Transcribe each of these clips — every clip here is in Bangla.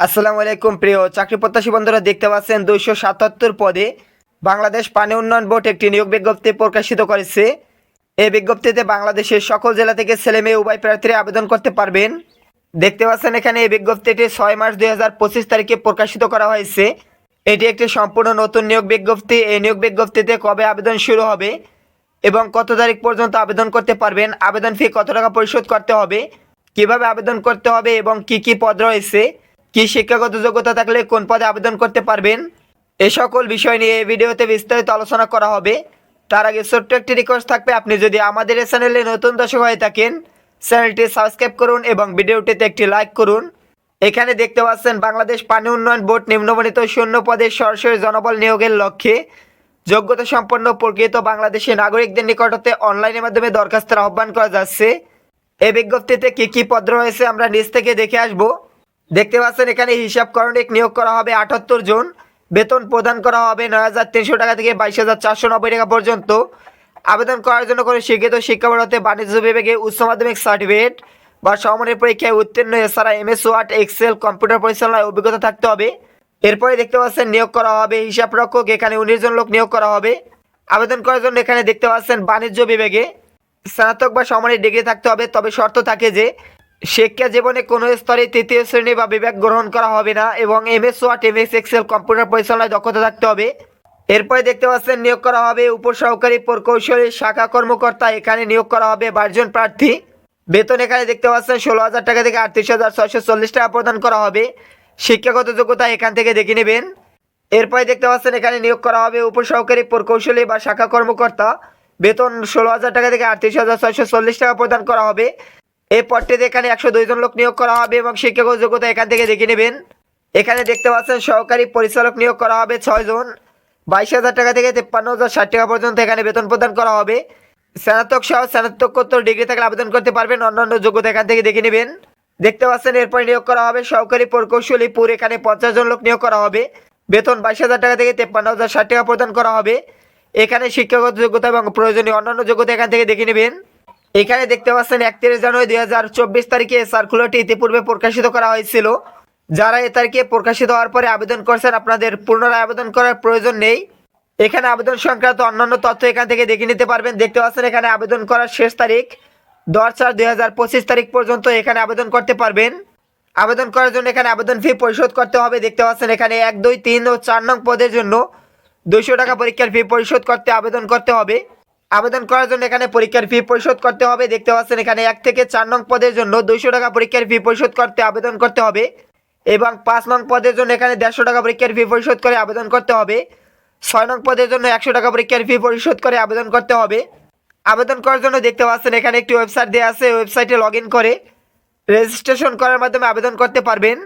আসসালামু আলাইকুম, প্রিয় চাকরি প্রত্যাশী বন্ধুরা, দেখতে পাচ্ছেন দুইশো সাতাত্তর পদে বাংলাদেশ পানি উন্নয়ন বোর্ড একটি নিয়োগ বিজ্ঞপ্তি প্রকাশিত করেছে। এই বিজ্ঞপ্তিতে বাংলাদেশের সকল জেলা থেকে ছেলে মেয়ে উভয় প্রার্থীরা আবেদন করতে পারবেন। দেখতে পাচ্ছেন এখানে এই বিজ্ঞপ্তিটি ছয় মার্চ দুই হাজার পঁচিশ তারিখে প্রকাশিত করা হয়েছে। এটি একটি সম্পূর্ণ নতুন নিয়োগ বিজ্ঞপ্তি। এই নিয়োগ বিজ্ঞপ্তিতে কবে আবেদন শুরু হবে এবং কত তারিখ পর্যন্ত আবেদন করতে পারবেন, আবেদন ফি কত টাকা পরিশোধ করতে হবে, কীভাবে আবেদন করতে হবে এবং কি কি পদ রয়েছে কি শিক্ষাগত যোগ্যতা থাকলে কোন পদে আবেদন করতে পারবেন? এ সকল বিষয় নিয়ে এই ভিডিওতে বিস্তারিত আলোচনা করা হবে। তার আগে ছোট্ট একটি রিকোয়েস্ট থাকবে, আপনি যদি আমাদের এই চ্যানেলে নতুন দর্শক হয়ে থাকেন, চ্যানেলটি সাবস্ক্রাইব করুন এবং ভিডিওটিতে একটি লাইক করুন। এখানে দেখতে পাচ্ছেন, বাংলাদেশ পানি উন্নয়ন বোর্ড নিম্নবর্ণিত শূন্য পদে সরাসরি জনবল নিয়োগের লক্ষ্যে যোগ্যতা সম্পন্ন প্রকৃত বাংলাদেশি নাগরিকদের নিকটতে অনলাইনের মাধ্যমে দরখাস্তের আহ্বান করা যাচ্ছে। এই বিজ্ঞপ্তিতে কি কি পদ রয়েছে আমরা নিচ থেকে দেখে আসব। দেখতে পাচ্ছেন, এখানে হিসাব করণিক নিয়োগ করা হবে আটাত্তর জন। বেতন প্রদান করা হবে নয় হাজার তিনশো টাকা থেকে বাইশ হাজার চারশো নব্বই টাকা পর্যন্ত। আবেদন করার জন্য কোনো শিক্ষিত শিক্ষা বোর্ড বাণিজ্য বিভাগে উচ্চ মাধ্যমিক সার্টিফিকেট বা সমমানের পরীক্ষায় উত্তীর্ণ এছাড়া এমএস ওয়ার্ড এক্সেল কম্পিউটার পরিচালনায় অভিজ্ঞতা থাকতে হবে। এরপরে দেখতে পাচ্ছেন, নিয়োগ করা হবে হিসাব রক্ষক, এখানে উনিশ জন লোক নিয়োগ করা হবে। আবেদন করার জন্য এখানে দেখতে পাচ্ছেন, বাণিজ্য বিভাগে স্নাতক বা সমানের ডিগ্রি থাকতে হবে। তবে শর্ত থাকে যে শিক্ষা জীবনে কোনো স্তরে তৃতীয় শ্রেণি বা বিভাগ গ্রহণ করা হবে না এবং MS Word MS Excel computer পরিচালনায় দক্ষতা থাকতে হবে। এরপরে দেখতে পাচ্ছেন নিয়োগ করা হবে উপসহকারী প্রকৌশলী, শাখা কর্মকর্তা, এখানে নিয়োগ করা হবে বারজন প্রার্থী। বেতন এখানে দেখতে পাচ্ছেন ষোলো হাজার টাকা থেকে আটত্রিশ হাজার ছয়শো চল্লিশ টাকা প্রদান করা হবে। শিক্ষাগত যোগ্যতা এখান থেকে দেখে নেবেন। এরপরে দেখতে পাচ্ছেন এখানে নিয়োগ করা হবে উপসহকারী প্রকৌশলী বা শাখা কর্মকর্তা। বেতন ষোলো হাজার টাকা থেকে আটত্রিশ হাজার ছয়শো চল্লিশ টাকা প্রদান করা হবে। এই পদটিতে এখানে একশো জন লোক নিয়োগ করা হবে এবং শিক্ষাগত যোগ্যতা এখান থেকে দেখে নেবেন। এখানে দেখতে পাচ্ছেন সহকারী পরিচালক নিয়োগ করা হবে ছয় জন। বাইশ হাজার টাকা থেকে তেপ্পান্ন হাজার ষাট টাকা পর্যন্ত এখানে বেতন প্রদান করা হবে। স্নাতক সহ স্নাতকোত্তর ডিগ্রি থাকলে আবেদন করতে পারবেন। অন্যান্য যোগ্যতা এখান থেকে দেখে নেবেন। দেখতে পাচ্ছেন এরপর নিয়োগ করা হবে সহকারী প্রকৌশলী পুর এখানে পঞ্চাশ জন লোক নিয়োগ করা হবে। বেতন বাইশ হাজার টাকা থেকে তেপ্পান্ন হাজার ষাট টাকা প্রদান করা হবে। এখানে শিক্ষাগত যোগ্যতা এবং প্রয়োজনীয় অন্যান্য যোগ্যতা এখান থেকে দেখে নেবেন। এখানে দেখতে পাচ্ছেন একত্রিশ জানুয়ারি দুই হাজার চব্বিশ তারিখে সার্কুলারটি ইতিপূর্বে প্রকাশিত করা হয়েছিল। যারা এ তারিখে প্রকাশিত হওয়ার পরে আবেদন করছেন, আপনাদের পুনরায় আবেদন করার প্রয়োজন নেই। এখানে আবেদন সংক্রান্ত অন্যান্য তথ্য এখান থেকে দেখে নিতে পারবেন। দেখতে পাচ্ছেন এখানে আবেদন করার শেষ তারিখ দশ চার দুই হাজার পঁচিশ তারিখ পর্যন্ত এখানে আবেদন করতে পারবেন। আবেদন করার জন্য এখানে আবেদন ফি পরিশোধ করতে হবে। দেখতে পাচ্ছেন এখানে এক, দুই, তিন ও চার নং পদের জন্য দুইশো টাকা পরীক্ষার ফি পরিশোধ করতে, আবেদন করতে হবে। আবেদন করার জন্য এখানে পরীক্ষার ফি পরিশোধ করতে হবে। দেখতে পাচ্ছেন এখানে এক থেকে চার নং পদের জন্য দুইশো টাকা পরীক্ষার ফি পরিশোধ করতে আবেদন করতে হবে এবং পাঁচ নং পদের জন্য এখানে দেড়শো টাকা পরীক্ষার ফি পরিশোধ করে আবেদন করতে হবে। ছয় নং পদের জন্য একশো টাকা পরীক্ষার ফি পরিশোধ করে আবেদন করতে হবে। আবেদন করার জন্য দেখতে পাচ্ছেন এখানে একটি ওয়েবসাইট দেওয়া আছে, ওয়েবসাইটে লগ করে রেজিস্ট্রেশন করার মাধ্যমে আবেদন করতে পারবেন।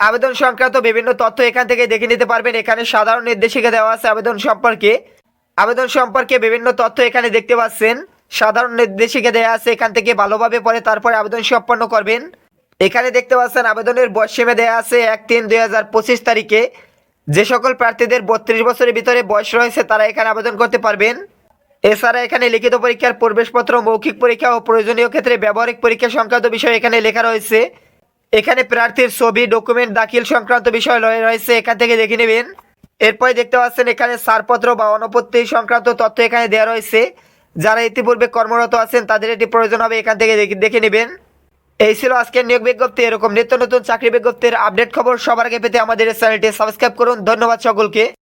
আবেদন সংক্রান্ত বিভিন্ন তথ্য এখান থেকে দেখে নিতে পারবেন। এখানে সাধারণ নির্দেশিকা দেওয়া আছে আবেদন সম্পর্কে। আবেদন সম্পর্কে বিভিন্ন তথ্য এখানে দেখতে পাচ্ছেন। সাধারণ নির্দেশিকা দেওয়া আছে, এখান থেকে ভালোভাবে পরে তারপরে আবেদন সম্পন্ন করবেন। এখানে দেখতে পাচ্ছেন, আবেদনের বয়স সীমা দেওয়া আছে এক তিন দুই তারিখে। যে সকল প্রার্থীদের বত্রিশ বছরের ভিতরে বয়স রয়েছে, তারা এখানে আবেদন করতে পারবেন। এছাড়া এখানে লিখিত পরীক্ষার প্রবেশপত্র, মৌখিক পরীক্ষা ও প্রয়োজনীয় ক্ষেত্রে ব্যবহারিক পরীক্ষা সংক্রান্ত বিষয় এখানে লেখা রয়েছে। এখানে প্রার্থীর ছবি, ডকুমেন্ট, দাখিল সংক্রান্ত বিষয় রয়েছে এখান থেকে দেখে নেবেন। এরপরে দেখতে পাচ্ছেন এখানে ছাড়পত্র বা অনপত্তি সংক্রান্ত তথ্য এখানে দেওয়া রয়েছে। যারা ইতিপূর্বে কর্মরত আছেন, তাদের এটি প্রয়োজন হবে, এখান থেকে দেখে- নেবেন। এই ছিল আজকের নিয়োগ বিজ্ঞপ্তি। এরকম নিত্য নতুন চাকরি বিজ্ঞপ্তির আপডেট খবর সবার আগে পেতে আমাদের চ্যানেলটি সাবস্ক্রাইব করুন। ধন্যবাদ সকলকে।